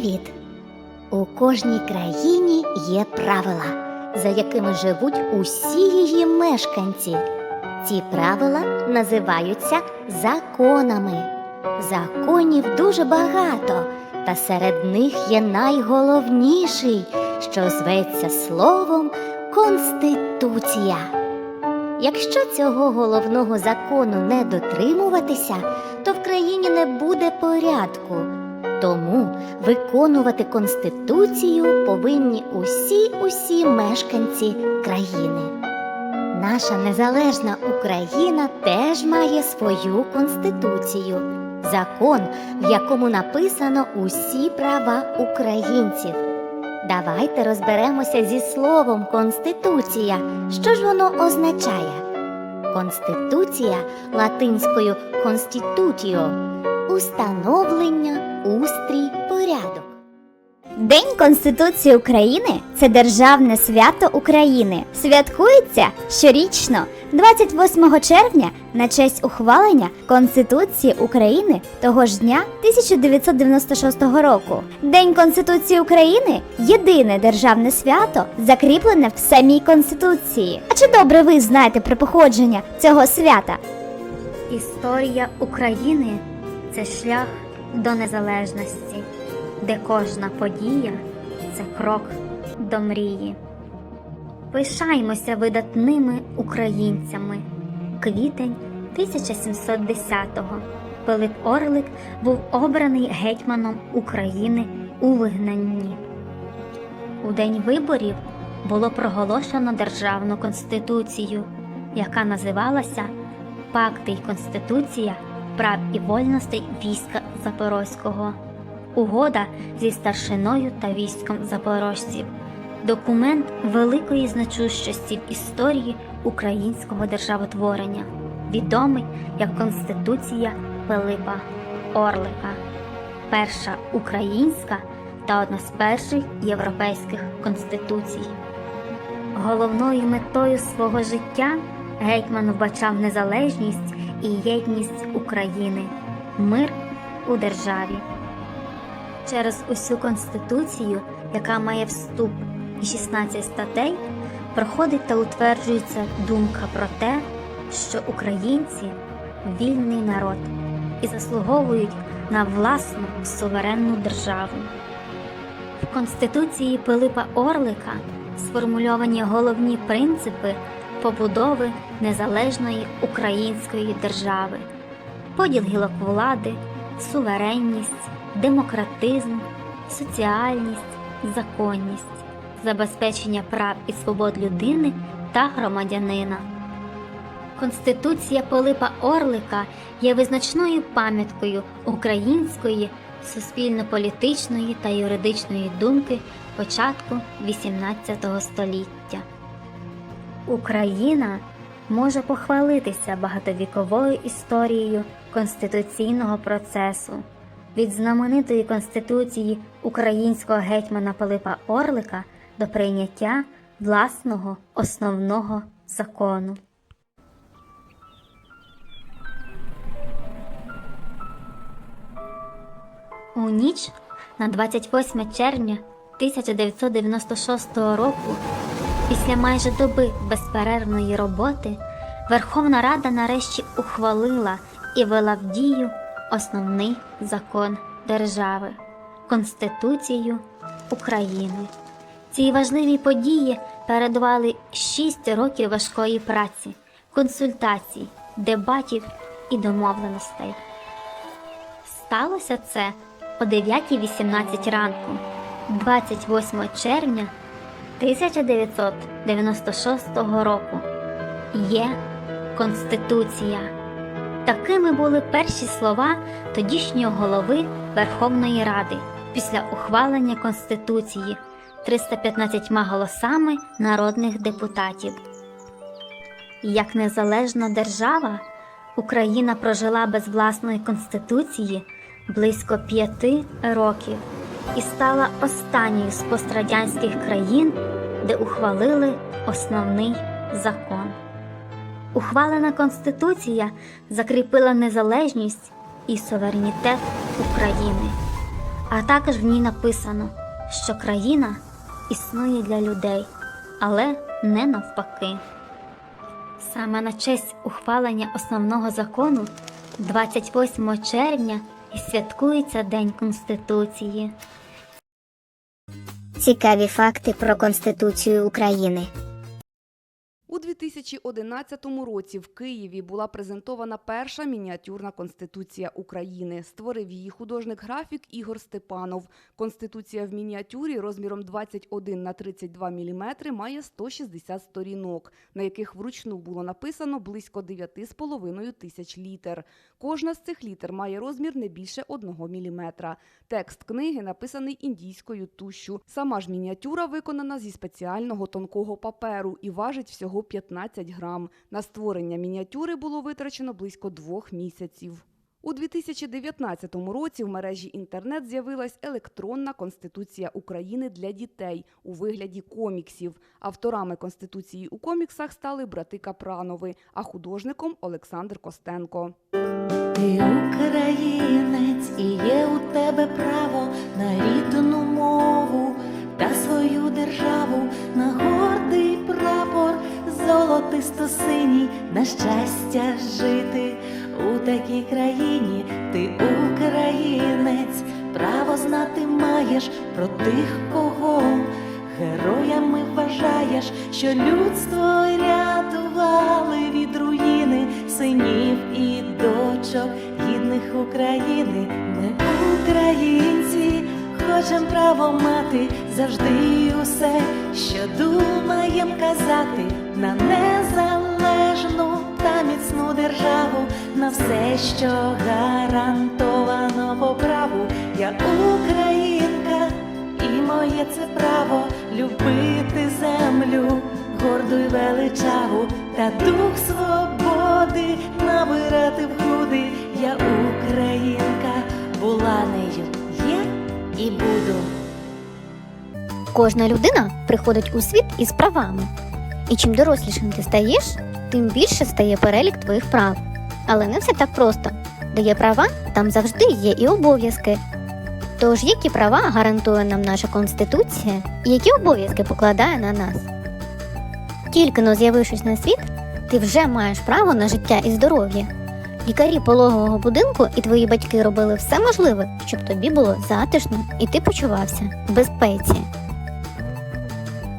Привіт! У кожній країні є правила, за якими живуть усі її мешканці. Ці правила називаються законами. Законів дуже багато, та серед них є найголовніший, що зветься словом Конституція. Якщо цього головного закону не дотримуватися, то в країні не буде порядку. Тому виконувати Конституцію повинні усі усі мешканці країни. Наша незалежна Україна теж має свою конституцію, закон, в якому написано усі права українців. Давайте розберемося зі словом Конституція. Що ж воно означає? Конституція латинською constitutio – установлення, устрій, порядок. День Конституції України це державне свято України. Святкується щорічно 28 червня на честь ухвалення Конституції України того ж дня 1996 року. День Конституції України єдине державне свято, закріплене в самій Конституції. А чи добре ви знаєте про походження цього свята? Історія України це шлях до незалежності, де кожна подія це крок до мрії. Пишаємося видатними українцями. Квітень 1710-го Пилип Орлик був обраний гетьманом України у вигнанні. У день виборів було проголошено Державну конституцію, яка називалася Пакти й Конституція прав і вольностей війська Запорозького. Угода зі старшиною та військом запорожців. Документ великої значущості в історії українського державотворення, відомий як Конституція Пилипа Орлика, перша українська та одна з перших європейських конституцій. Головною метою свого життя гетьман вбачав незалежність і єдність України, мир у державі. Через усю конституцію, яка має вступ і 16 статей, проходить та утверджується думка про те, що українці вільний народ і заслуговують на власну суверенну державу. В Конституції Пилипа Орлика сформульовані головні принципи побудови незалежної української держави, поділ гілок влади, суверенність, демократизм, соціальність, законність, забезпечення прав і свобод людини та громадянина. Конституція Пилипа Орлика є визначною пам'яткою української суспільно-політичної та юридичної думки початку XVIII століття. Україна може похвалитися багатовіковою історією конституційного процесу від знаменитої конституції українського гетьмана Пилипа Орлика до прийняття власного основного закону. У ніч на 28 червня 1996 року, після майже доби безперервної роботи, Верховна Рада нарешті ухвалила і вела в дію основний закон держави Конституцію України. Цій важливій події передували 6 років важкої праці, консультацій, дебатів і домовленостей. Сталося це о 9.18 ранку, 28 червня 1996 року. Є Конституція. Такими були перші слова тодішнього голови Верховної Ради після ухвалення Конституції 315 голосами народних депутатів. Як незалежна держава, Україна прожила без власної конституції близько п'яти років і стала останньою з пострадянських країн, де ухвалили основний закон. Ухвалена Конституція закріпила незалежність і суверенітет України. А також в ній написано, що країна існує для людей, але не навпаки. Саме на честь ухвалення основного закону 28 червня і святкується День Конституції. Цікаві факти про Конституцію України. У 2011 році в Києві була презентована перша мініатюрна конституція України. Створив її художник-графік Ігор Степанов. Конституція в мініатюрі розміром 21 на 32 мм має 160 сторінок, на яких вручну було написано близько 9,5 тисяч літер. Кожна з цих літер має розмір не більше 1 мм. Текст книги написаний індійською тушшю. Сама ж мініатюра виконана зі спеціального тонкого паперу і важить всього 15 грам. На створення мініатюри було витрачено близько двох місяців. У 2019 році в мережі інтернет з'явилась електронна конституція України для дітей у вигляді коміксів. Авторами конституції у коміксах стали брати Капранови, а художником Олександр Костенко. Ти українець і є у тебе право на рідну мову та свою державу, на золотисто-синій, на щастя жити у такій країні. Ти українець, право знати маєш про тих, кого героями вважаєш, що людство рятували від руїни синів і дочок гідних України. Ми українці, хочем право мати завжди усе, що думаєм казати на незалежну та міцну державу, на все, що гарантовано по праву. Я українка. І моє це право любити землю, горду й величаву, та дух свободи набирати в груди. Я українка, була нею, є і буду. Кожна людина приходить у світ із правами. І чим дорослішим ти стаєш, тим більше стає перелік твоїх прав. Але не все так просто. Де є права, там завжди є і обов'язки. Тож, які права гарантує нам наша Конституція і які обов'язки покладає на нас? Тільки но з'явившись на світ, ти вже маєш право на життя і здоров'я. Лікарі пологового будинку і твої батьки робили все можливе, щоб тобі було затишно і ти почувався в безпеці.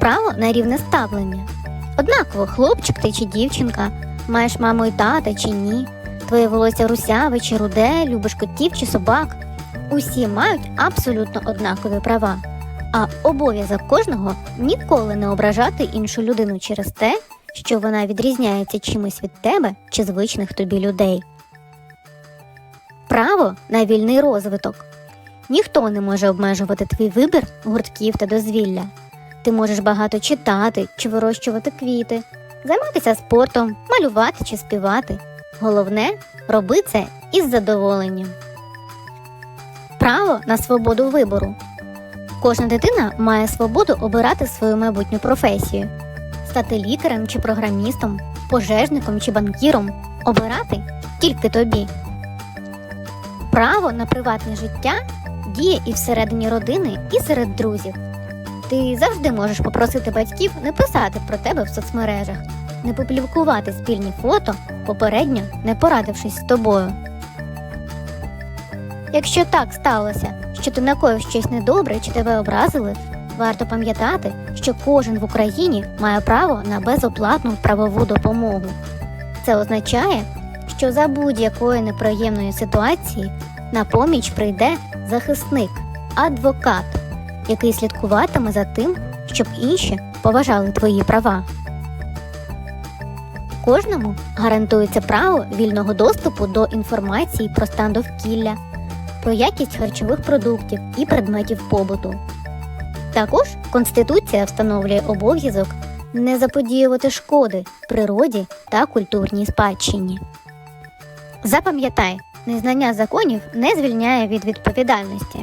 Право на рівне ставлення. Однаково, хлопчик ти чи дівчинка, маєш маму і тата чи ні, твоє волосся русяве чи руде, любиш котів чи собак. Усі мають абсолютно однакові права. А обов'язок кожного ніколи не ображати іншу людину через те, що вона відрізняється чимось від тебе чи звичних тобі людей. Право на вільний розвиток. Ніхто не може обмежувати твій вибір гуртків та дозвілля. Ти можеш багато читати чи вирощувати квіти, займатися спортом, малювати чи співати. Головне роби це із задоволенням. Право на свободу вибору. Кожна дитина має свободу обирати свою майбутню професію, стати лікарем чи програмістом, пожежником чи банкіром, обирати тільки тобі. Право на приватне життя діє і всередині родини, і серед друзів. Ти завжди можеш попросити батьків не писати про тебе в соцмережах, не публікувати спільні фото, попередньо не порадившись з тобою. Якщо так сталося, що ти накоїв щось недобре чи тебе образили, варто пам'ятати, що кожен в Україні має право на безоплатну правову допомогу. Це означає, що за будь-якої неприємної ситуації на поміч прийде захисник, адвокат, який слідкуватиме за тим, щоб інші поважали твої права. Кожному гарантується право вільного доступу до інформації про стан довкілля, про якість харчових продуктів і предметів побуту. Також Конституція встановлює обов'язок не заподіювати шкоди природі та культурній спадщині. Запам'ятай, незнання законів не звільняє від відповідальності.